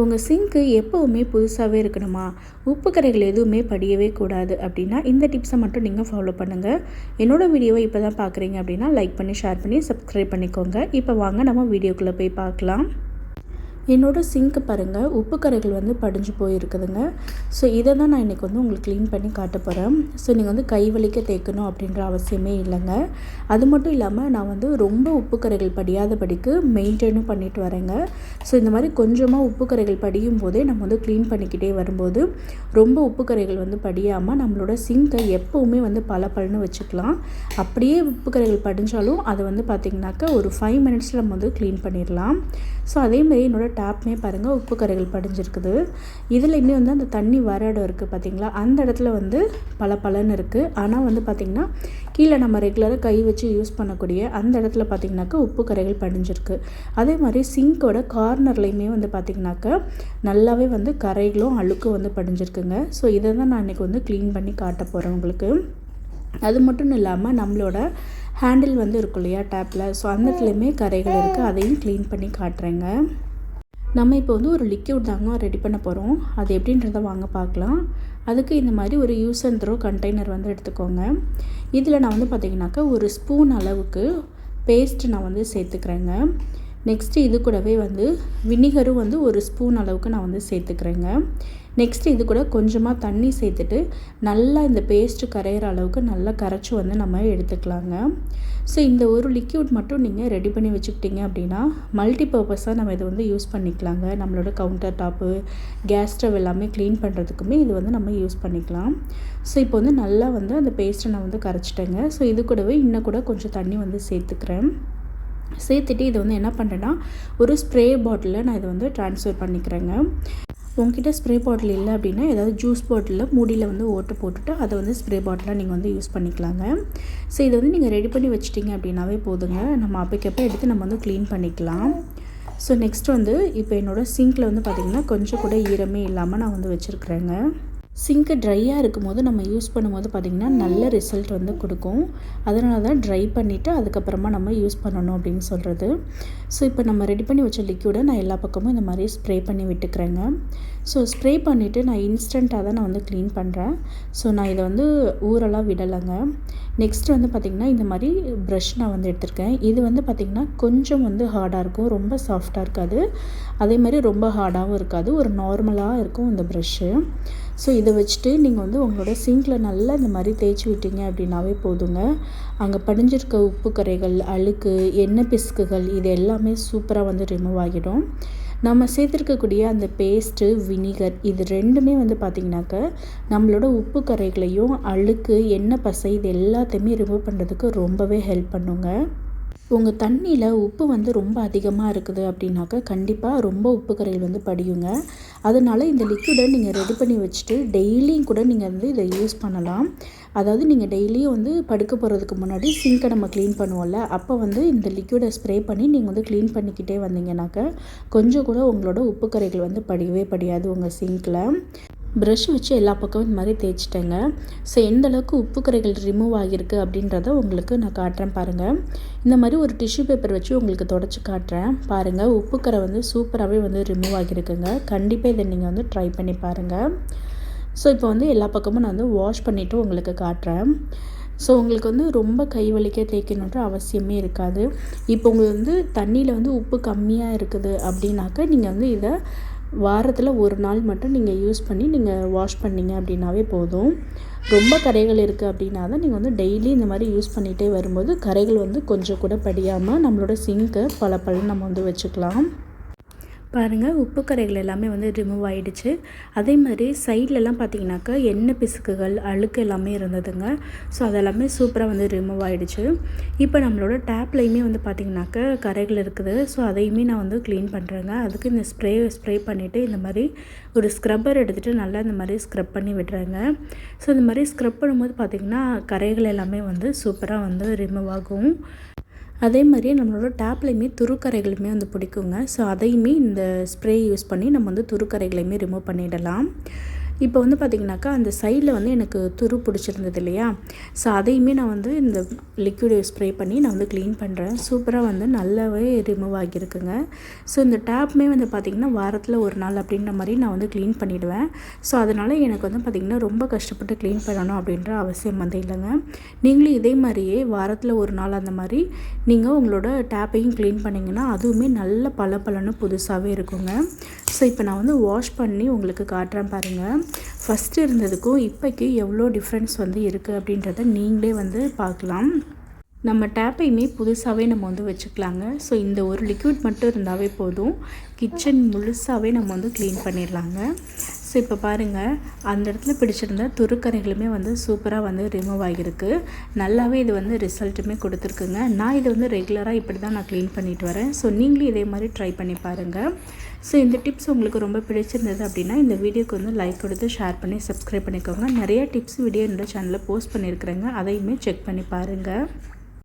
உங்கள் சிங்க்கு எப்போவுமே புதுசாகவே இருக்கணுமா? உப்பு கரைகள் எதுவுமே படியவே கூடாது அப்படின்னா இந்த டிப்ஸை மட்டும் நீங்கள் ஃபாலோ பண்ணுங்கள் என்னோடய வீடியோவை இப்போ தான் பார்க்குறீங்க அப்படின்னா லைக் பண்ணி ஷேர் பண்ணி சப்ஸ்கிரைப் பண்ணிக்கோங்க. இப்போ வாங்க நம்ம வீடியோக்குள்ளே போய் பார்க்கலாம். என்னோடய சிங்க்கு பாருங்கள் உப்பு கரைகள் வந்து படிஞ்சு போயிருக்குதுங்க. ஸோ இதை தான் நான் இன்றைக்கி வந்து உங்களுக்கு க்ளீன் பண்ணி காட்ட போகிறேன் ஸோ நீங்கள் வந்து கை வலிக்க தேய்க்கணும் அப்படின்ற அவசியமே இல்லைங்க. அது மட்டும் இல்லாமல் நான் வந்து ரொம்ப உப்பு கரைகள் படியாதபடிக்கு மெயின்டைனும் பண்ணிட்டு வரேங்க. ஸோ இந்த மாதிரி கொஞ்சமாக உப்பு கரைகள் படியும் போதே நம்ம வந்து க்ளீன் பண்ணிக்கிட்டே வரும்போது ரொம்ப உப்பு கரைகள் வந்து படியாமல் நம்மளோட சிங்கை எப்போவுமே வந்து பல பலன்னு வச்சுக்கலாம். அப்படியே உப்பு கரைகள் படிஞ்சாலும் அதை வந்து பார்த்திங்கனாக்கா ஒரு ஃபைவ் மினிட்ஸில் நம்ம வந்து க்ளீன் பண்ணிடலாம். ஸோ அதேமாதிரி என்னோடய டேப்மே பாருங்கள் உப்பு கரைகள் படிஞ்சிருக்குது. இதுலேயுமே வந்து அந்த தண்ணி வர இடம் இருக்குது பார்த்திங்களா அந்த இடத்துல வந்து பல பலன் இருக்குது ஆனால் வந்து பார்த்திங்கன்னா கீழே நம்ம ரெகுலராக கை வச்சு யூஸ் பண்ணக்கூடிய அந்த இடத்துல பார்த்திங்கனாக்கா உப்பு கரைகள் படிஞ்சிருக்கு. அதே மாதிரி சிங்கோட கார்னர்லேயுமே வந்து பார்த்திங்கனாக்கா நல்லாவே வந்து கரைகளும் அழுக்கும் வந்து படிஞ்சிருக்குங்க. ஸோ இதை தான் நான் இன்றைக்கி வந்து க்ளீன் பண்ணி காட்ட போகிறேன் உங்களுக்கு. அது மட்டும் இல்லாமல் நம்மளோட ஹேண்டில் வந்து இருக்கும் இல்லையா டேப்பில் ஸோ அந்த இடத்துலையுமே கரைகள் இருக்குது அதையும் க்ளீன் பண்ணி காட்டுறேங்க. நம்ம இப்போ வந்து ஒரு லிக்யூட் தாங்க ரெடி பண்ண போகிறோம் அது எப்படின்றத வாங்க பார்க்கலாம். அதுக்கு இந்த மாதிரி ஒரு யூஸ் அண்ட் த்ரோ கண்டெய்னர் வந்து எடுத்துக்கோங்க. இதில் நான் வந்து பார்த்திங்கனாக்கா ஒரு ஸ்பூன் அளவுக்கு பேஸ்ட் நான் வந்து சேர்த்துக்கிறேங்க. நெக்ஸ்ட்டு இது கூடவே வந்து வினிகரும் வந்து ஒரு ஸ்பூன் அளவுக்கு நான் வந்து சேர்த்துக்கிறேங்க. நெக்ஸ்ட்டு இது கூட கொஞ்சமாக தண்ணி சேர்த்துட்டு நல்லா இந்த பேஸ்ட்டு கரையிற அளவுக்கு நல்லா கரைச்சி வந்து நம்ம எடுத்துக்கலாங்க. ஸோ இந்த ஒரு லிக்யூட் மட்டும் நீங்கள் ரெடி பண்ணி வச்சுக்கிட்டிங்க அப்படின்னா மல்டி பர்பஸாக நம்ம இதை வந்து யூஸ் பண்ணிக்கலாங்க. நம்மளோட கவுண்டர் டாப்பு கேஸ் ஸ்டவ் எல்லாமே க்ளீன் பண்ணுறதுக்குமே இது வந்து நம்ம யூஸ் பண்ணிக்கலாம். ஸோ இப்போ வந்து நல்லா வந்து அந்த பேஸ்ட்டை நான் வந்து கரைச்சிட்டேங்க. ஸோ இது கூடவே இன்னும் கூட கொஞ்சம் தண்ணி வந்து சேர்த்துக்கிறேன். சேர்த்துட்டு இதை வந்து என்ன பண்ணுறேன்னா ஒரு ஸ்ப்ரே பாட்டிலில் நான் இதை வந்து ட்ரான்ஸ்ஃபர் பண்ணிக்கிறேங்க. உங்ககிட்ட ஸ்ப்ரே பாட்டில் இல்லை அப்படின்னா ஏதாவது ஜூஸ் பாட்டிலில் மூடியில் வந்து ஓட்டு போட்டுட்டு அதை வந்து ஸ்ப்ரே பாட்டிலாக நீங்கள் வந்து யூஸ் பண்ணிக்கலாங்க. ஸோ இதை வந்து நீங்கள் ரெடி பண்ணி வச்சிட்டிங்க அப்படின்னாவே போதுங்க. நம்ம அப்பைக்கப்போ எடுத்து நம்ம வந்து க்ளீன் பண்ணிக்கலாம். ஸோ நெக்ஸ்ட் வந்து இப்போ என்னோடய சிங்கில் வந்து பார்த்திங்கன்னா கொஞ்சம் கூட ஈரமே இல்லாமல் நான் வந்து வச்சுருக்குறேங்க. சிங்க்கு ட்ரையாக இருக்கும்போது நம்ம யூஸ் பண்ணும்போது பார்த்திங்கன்னா நல்ல ரிசல்ட் வந்து கொடுக்கும். அதனால தான் ட்ரை பண்ணிவிட்டு அதுக்கப்புறமா நம்ம யூஸ் பண்ணணும் அப்படின்னு சொல்கிறது ஸோ இப்போ நம்ம ரெடி பண்ணி வச்ச லிக்யூடை நான் எல்லா பக்கமும் இந்த மாதிரி ஸ்ப்ரே பண்ணி விட்டுக்கிறேங்க. ஸோ ஸ்ப்ரே பண்ணிவிட்டு நான் இன்ஸ்டண்ட்டாக தான் நான் வந்து க்ளீன் பண்ணுறேன் ஸோ நான் இதை வந்து ஊரெல்லாம் விடலைங்க. நெக்ஸ்ட் வந்து பார்த்திங்கன்னா இந்த மாதிரி ப்ரஷ் நான் வந்து எடுத்திருக்கேன். இது வந்து பார்த்திங்கன்னா கொஞ்சம் வந்து ஹார்டாக இருக்கும். ரொம்ப சாஃப்டாக இருக்காது. அதே மாதிரி ரொம்ப ஹார்டாகவும் இருக்காது. ஒரு நார்மலாக இருக்கும் இந்த ப்ரஷ்ஷு ஸோ இதை வச்சுட்டு நீங்கள் வந்து உங்களோட சிங்கில் நல்லா இந்த மாதிரி தேய்ச்சி விட்டீங்க அப்படின்னாவே போதுங்க. அங்கே படிஞ்சிருக்க உப்பு கரைகள் அழுக்கு எண்ணெய் பிசுக்குகள் இது எல்லாமே சூப்பராக வந்து ரிமூவ் ஆகிடும். நம்ம சேர்த்துருக்கக்கூடிய அந்த பேஸ்ட்டு வினிகர் இது ரெண்டுமே வந்து பார்த்திங்கனாக்க நம்மளோட உப்பு கரைகளையும் அழுக்கு எண்ணெய் பசை இது எல்லாத்தையுமே ரிமூவ் பண்ணுறதுக்கு ரொம்பவே ஹெல்ப் பண்ணுங்க. உங்கள் தண்ணியில் உப்பு வந்து ரொம்ப அதிகமாக இருக்குது அப்படின்னாக்கா கண்டிப்பாக ரொம்ப உப்பு கரையில் வந்து படியுங்க. அதனால் இந்த லிக்விடை நீங்கள் ரெடி பண்ணி வச்சுட்டு டெய்லியும் கூட நீங்கள் வந்து இதை யூஸ் பண்ணலாம். அதாவது நீங்கள் டெய்லியும் வந்து படுக்க போகிறதுக்கு முன்னாடி சிங்கை நம்ம க்ளீன் பண்ணுவோம்ல அப்போ வந்து இந்த லிக்விடை ஸ்ப்ரே பண்ணி நீங்கள் வந்து க்ளீன் பண்ணிக்கிட்டே வந்தீங்கன்னாக்கா கொஞ்சம் கூட உங்களோட உப்பு கரைகள் வந்து படியவே படியாது உங்கள் சிங்கில் ப்ரஷ் வச்சு எல்லா பக்கமும் இந்த மாதிரி தேய்ச்சிட்டேங்க. ஸோ எந்தளவுக்கு உப்பு கரைகள் ரிமூவ் ஆகியிருக்கு அப்படின்றத உங்களுக்கு நான் காட்டுறேன் பாருங்கள் இந்த மாதிரி ஒரு டிஷ்யூ பேப்பர் வச்சு உங்களுக்கு தொடச்சி காட்டுறேன். பாருங்கள் உப்பு கரை வந்து சூப்பராகவே வந்து ரிமூவ் ஆகியிருக்குங்க. கண்டிப்பாக இதை நீங்கள் வந்து ட்ரை பண்ணி பாருங்கள் ஸோ இப்போ வந்து எல்லா பக்கமும் நான் வந்து வாஷ் பண்ணிவிட்டு உங்களுக்கு காட்டுறேன். ஸோ உங்களுக்கு வந்து ரொம்ப கை வலிக்க தேய்க்கணுன்ற அவசியமே இருக்காது. இப்போ உங்களுக்கு வந்து தண்ணியில் வந்து உப்பு கம்மியாக இருக்குது அப்படின்னாக்கா நீங்கள் வந்து இதை வாரத்தில் ஒரு நாள் மட்டும் நீங்கள் யூஸ் பண்ணி நீங்கள் வாஷ் பண்ணிங்க அப்படின்னாவே போதும். ரொம்ப கரைகள் இருக்குது அப்படின்னா தான் நீங்கள் வந்து டெய்லி இந்த மாதிரி யூஸ் பண்ணிகிட்டே வரும்போது கரைகள் வந்து கொஞ்சம் கூட படியாமல் நம்மளோட சிங்க்கை பல பல நம்ம வந்து வச்சுக்கலாம். பாருங்கள் உப்பு கரைகள் எல்லாமே வந்து ரிமூவ் ஆகிடுச்சு அதே மாதிரி சைட்லலாம் பார்த்தீங்கன்னாக்கா எண்ணெய் பிசுக்குகள் அழுக்கு எல்லாமே இருந்ததுங்க. ஸோ அதெல்லாமே சூப்பராக வந்து ரிமூவ் ஆகிடுச்சு இப்போ நம்மளோட டேப்லேயுமே வந்து பார்த்திங்கனாக்கா கரைகள் இருக்குது. ஸோ அதையுமே நான் வந்து க்ளீன் பண்ணுறேங்க அதுக்கு இந்த ஸ்ப்ரே ஸ்ப்ரே பண்ணிவிட்டு இந்த மாதிரி ஒரு ஸ்க்ரப்பர் எடுத்துகிட்டு நல்லா இந்த மாதிரி ஸ்க்ரப் பண்ணி விடுறேங்க. ஸோ இந்த மாதிரி ஸ்க்ரப் பண்ணும்போது பார்த்திங்கன்னா கரைகள் எல்லாமே வந்து சூப்பராக வந்து ரிமூவ் ஆகும். அதே மாதிரியே நம்மளோட டேப்லேயுமே துருக்கரைகளுமே வந்து பிடிக்குங்க. ஸோ அதையுமே இந்த ஸ்ப்ரே யூஸ் பண்ணி நம்ம வந்து துருக்கரைகளையுமே ரிமூவ் பண்ணிடலாம். இப்போ வந்து பார்த்திங்கனாக்கா அந்த சைடில் வந்து எனக்கு துரு பிடிச்சிருந்தது இல்லையா? ஸோ அதையுமே நான் வந்து இந்த லிக்விட் ஸ்ப்ரே பண்ணி நான் வந்து க்ளீன் பண்ணுறேன் சூப்பராக வந்து நல்லாவே ரிமூவ் ஆகியிருக்குங்க. ஸோ இந்த டேப்புமே வந்து பார்த்திங்கன்னா வாரத்தில் ஒரு நாள் அப்படின்ற மாதிரி நான் வந்து க்ளீன் பண்ணிவிடுவேன் ஸோ அதனால் எனக்கு வந்து பார்த்திங்கன்னா ரொம்ப கஷ்டப்பட்டு க்ளீன் பண்ணணும் அப்படின்ற அவசியம் வந்து இல்லைங்க. நீங்களும் இதே மாதிரியே வாரத்தில் ஒரு நாள் அந்த மாதிரி நீங்கள் உங்களோட டேப்பையும் க்ளீன் பண்ணிங்கன்னா அதுவுமே நல்ல பல பலன்னு புதுசாகவே இருக்குங்க. ஸோ இப்போ நான் வந்து வாஷ் பண்ணி உங்களுக்கு காட்டுறேன் பாருங்கள் ஃபஸ்ட்டு இருந்ததுக்கும் இப்போக்கி எவ்வளோ டிஃப்ரென்ஸ் வந்து இருக்குது அப்படின்றத நீங்களே வந்து பார்க்கலாம். நம்ம டேப்பையுமே புதுசாகவே நம்ம வந்து வச்சுக்கலாங்க. ஸோ இந்த ஒரு லிக்விட் மட்டும் இருந்தாவே போதும். கிச்சன் முழுசாகவே நம்ம வந்து க்ளீன் பண்ணிடலாங்க. ஸோ இப்போ பாருங்கள் அந்த இடத்துல பிடிச்சிருந்த துருக்கரைகளுமே வந்து சூப்பராக வந்து ரிமூவ் ஆகியிருக்கு. நல்லாவே இது வந்து ரிசல்ட்டுமே கொடுத்துருக்குங்க. நான் இதை வந்து ரெகுலராக இப்படி தான் நான் க்ளீன் பண்ணிட்டு வரேன். ஸோ நீங்களும் இதே மாதிரி ட்ரை பண்ணி பாருங்கள் ஸோ இந்த டிப்ஸ் உங்களுக்கு ரொம்ப பிடிச்சிருந்தது அப்படின்னா இந்த வீடியோக்கு வந்து லைக் கொடுத்து ஷேர் பண்ணி சப்ஸ்கிரைப் பண்ணிக்கோங்க. நிறைய டிப்ஸ் வீடியோ என்னோடய சேனலில் போஸ்ட் பண்ணியிருக்கிறேங்க. அதையுமே செக் பண்ணி பாருங்கள்